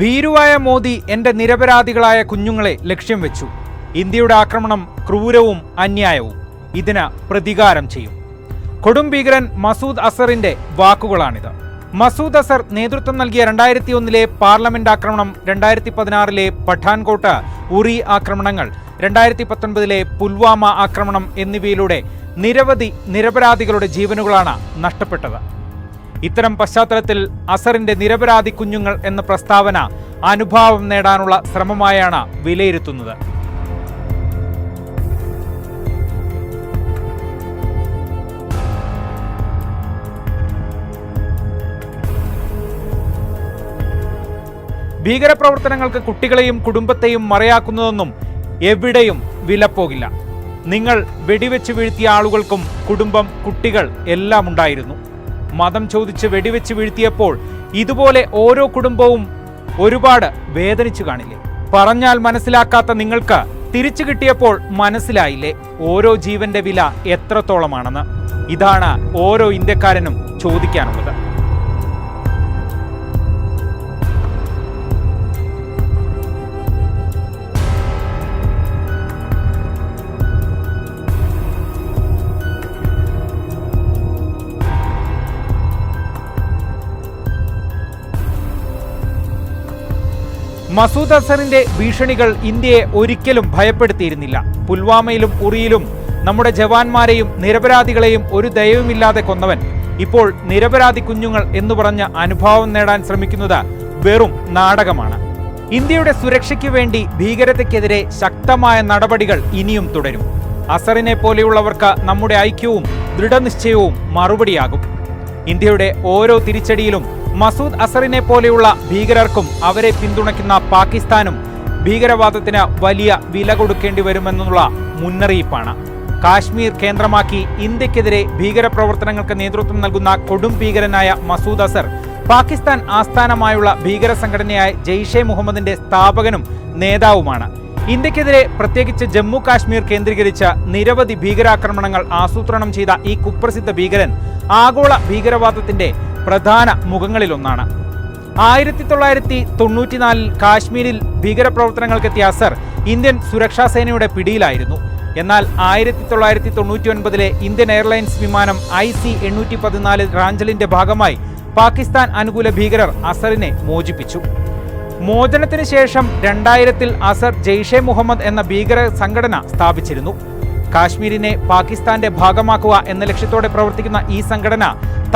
ഭീരുവായ മോദി എന്റെ നിരപരാധികളായ കുഞ്ഞുങ്ങളെ ലക്ഷ്യം വെച്ചു. ഇന്ത്യയുടെ ആക്രമണം ക്രൂരവും അന്യായവും. ഇതിന് പ്രതികാരം ചെയ്യും. കൊടും ഭീകരൻ മസൂദ് അസറിന്റെ വാക്കുകളാണിത്. മസൂദ് അസർ നേതൃത്വം നൽകിയ രണ്ടായിരത്തി ഒന്നിലെ പാർലമെന്റ് ആക്രമണം രണ്ടായിരത്തി പതിനാറിലെ പഠാൻകോട്ട് ഉറി ആക്രമണങ്ങൾ രണ്ടായിരത്തി പത്തൊൻപതിലെ പുൽവാമ ആക്രമണം എന്നിവയിലൂടെ നിരവധി നിരപരാധികളുടെ ജീവനുകളാണ് നഷ്ടപ്പെട്ടത്. ഇത്തരം പശ്ചാത്തലത്തിൽ അസറിന്റെ നിരപരാധി കുഞ്ഞുങ്ങൾ എന്ന പ്രസ്താവന അനുഭാവം നേടാനുള്ള ശ്രമമായാണ് വിലയിരുത്തുന്നത്. ഭീകരപ്രവർത്തനങ്ങൾക്ക് കുട്ടികളെയും കുടുംബത്തെയും മറയാക്കുന്നതൊന്നും എവിടെയും വിലപ്പോകില്ല. നിങ്ങൾ വെടിവെച്ച് വീഴ്ത്തിയ ആളുകൾക്കും കുടുംബം കുട്ടികൾ എല്ലാം ഉണ്ടായിരുന്നു. മതം ചോദിച്ച് വെടിവെച്ച് വീഴ്ത്തിയപ്പോൾ ഇതുപോലെ ഓരോ കുടുംബവും ഒരുപാട് വേദനിച്ചു കാണില്ലേ? പറഞ്ഞാൽ മനസ്സിലാക്കാത്ത നിങ്ങൾക്ക് തിരിച്ചു കിട്ടിയപ്പോൾ മനസ്സിലായില്ലേ? ഓരോ ജീവന്റെ വില എത്രത്തോളമാണെന്ന്? ഇതാണ് ഓരോ ഇന്ത്യക്കാരനും ചോദിക്കാനുള്ളത്. മസൂദ് അസറിന്റെ ഭീഷണികൾ ഇന്ത്യയെ ഒരിക്കലും ഭയപ്പെടുത്തിയിരുന്നില്ല. പുൽവാമയിലും ഉറിയിലും നമ്മുടെ ജവാന്മാരെയും നിരപരാധികളെയും ഒരു ദയവുമില്ലാതെ കൊന്നവൻ. ഇപ്പോൾ നിരപരാധി കുഞ്ഞുങ്ങൾ എന്ന് പറഞ്ഞ അനുഭാവം നേടാൻ ശ്രമിക്കുന്നത് വെറും നാടകമാണ്. ഇന്ത്യയുടെ സുരക്ഷയ്ക്ക് വേണ്ടി ഭീകരതയ്ക്കെതിരെ ശക്തമായ നടപടികൾ ഇനിയും തുടരും. അസറിനെ പോലെയുള്ളവർക്ക് നമ്മുടെ ഐക്യവും ദൃഢനിശ്ചയവും മറുപടിയാകും. ഇന്ത്യയുടെ ഓരോ തിരിച്ചടിയിലും മസൂദ് അസറിനെ പോലെയുള്ള ഭീകരർക്കും അവരെ പിന്തുണയ്ക്കുന്ന പാകിസ്ഥാനും ഭീകരവാദത്തിന് വലിയ വില കൊടുക്കേണ്ടി വരുമെന്നുള്ള മുന്നറിയിപ്പാണ്. കാശ്മീർ കേന്ദ്രമാക്കി ഇന്ത്യക്കെതിരെ ഭീകരപ്രവർത്തനങ്ങൾക്ക് നേതൃത്വം നൽകുന്ന കൊടും ഭീകരനായ മസൂദ് അസർ പാകിസ്ഥാൻ ആസ്ഥാനമായുള്ള ഭീകര സംഘടനയായ ജെയ്ഷെ മുഹമ്മദിന്റെ സ്ഥാപകനും നേതാവുമാണ്. ഇന്ത്യക്കെതിരെ പ്രത്യേകിച്ച് ജമ്മു കാശ്മീർ കേന്ദ്രീകരിച്ച് നിരവധി ഭീകരാക്രമണങ്ങൾ ആസൂത്രണം ചെയ്ത ഈ കുപ്രസിദ്ധ ഭീകരൻ ആഗോള ഭീകരവാദത്തിന്റെ പ്രധാന മുഖങ്ങളിലൊന്നാണ്. ആയിരത്തി തൊള്ളായിരത്തി തൊണ്ണൂറ്റിനാലിൽ കാശ്മീരിൽ ഭീകരപ്രവർത്തനങ്ങൾക്കെത്തിയ അസർ ഇന്ത്യൻ സുരക്ഷാ സേനയുടെ പിടിയിലായിരുന്നു. എന്നാൽ ആയിരത്തി തൊള്ളായിരത്തി തൊണ്ണൂറ്റി ഒൻപതിലെ ഇന്ത്യൻ എയർലൈൻസ് വിമാനം ഐ സി എണ്ണൂറ്റി പതിനാല് റാഞ്ചലിന്റെ ഭാഗമായി പാകിസ്ഥാൻ അനുകൂല ഭീകരർ അസറിനെ മോചിപ്പിച്ചു. മോചനത്തിന് ശേഷം രണ്ടായിരത്തിൽ അസർ ജെയ്ഷെ മുഹമ്മദ് എന്ന ഭീകര സംഘടന സ്ഥാപിച്ചിരുന്നു. കാശ്മീരിനെ പാകിസ്ഥാന്റെ ഭാഗമാക്കുക എന്ന ലക്ഷ്യത്തോടെ പ്രവർത്തിക്കുന്ന ഈ സംഘടന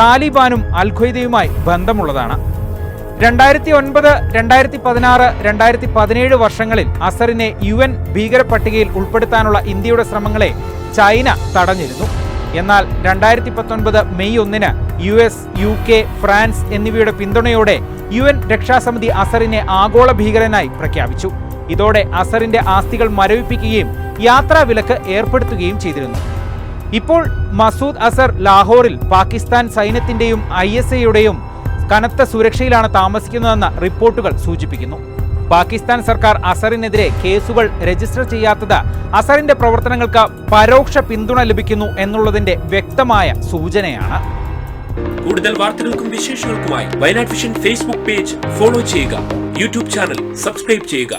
താലിബാനും അൽ ഖ്വയ്ദയുമായി ബന്ധമുള്ളതാണ്. രണ്ടായിരത്തി ഒൻപത് രണ്ടായിരത്തി പതിനാറ് രണ്ടായിരത്തി പതിനേഴ് വർഷങ്ങളിൽ അസറിനെ യു എൻ ഭീകര പട്ടികയിൽ ഉൾപ്പെടുത്താനുള്ള ഇന്ത്യയുടെ ശ്രമങ്ങളെ ചൈന തടഞ്ഞിരുന്നു. എന്നാൽ രണ്ടായിരത്തി പത്തൊൻപത് മെയ് ഒന്നിന് U S U K France എന്നിവയുടെ പിന്തുണയോടെ യു എൻ രക്ഷാസമിതി അസറിനെ ആഗോള ഭീകരനായി പ്രഖ്യാപിച്ചു. ഇതോടെ അസറിന്റെ ആസ്തികൾ മരവിപ്പിക്കുകയും യാത്രാ വിലക്ക് ഏർപ്പെടുത്തുകയും ചെയ്തിരുന്നു. ഇപ്പോൾ മസൂദ് അസർ ലാഹോറിൽ പാകിസ്ഥാൻ സൈന്യത്തിന്റെയും ഐ എസ് എയുടെയും കനത്ത സുരക്ഷയിലാണ് താമസിക്കുന്നതെന്ന് റിപ്പോർട്ടുകൾ സൂചിപ്പിക്കുന്നു. പാകിസ്ഥാൻ സർക്കാർ അസറിനെതിരെ കേസുകൾ രജിസ്റ്റർ ചെയ്യാത്തത് അസറിന്റെ പ്രവർത്തനങ്ങൾക്ക് പരോക്ഷ പിന്തുണ ലഭിക്കുന്നു എന്നുള്ളതിന്റെ വ്യക്തമായ സൂചനയാണ്. കൂടുതൽ വാർത്തകൾക്കും വിശേഷങ്ങൾക്കുമായി Wayanad vision Facebook page follow ചെയ്യുക. യൂട്യൂബ് ചാനൽ സബ്സ്ക്രൈബ് ചെയ്യുക.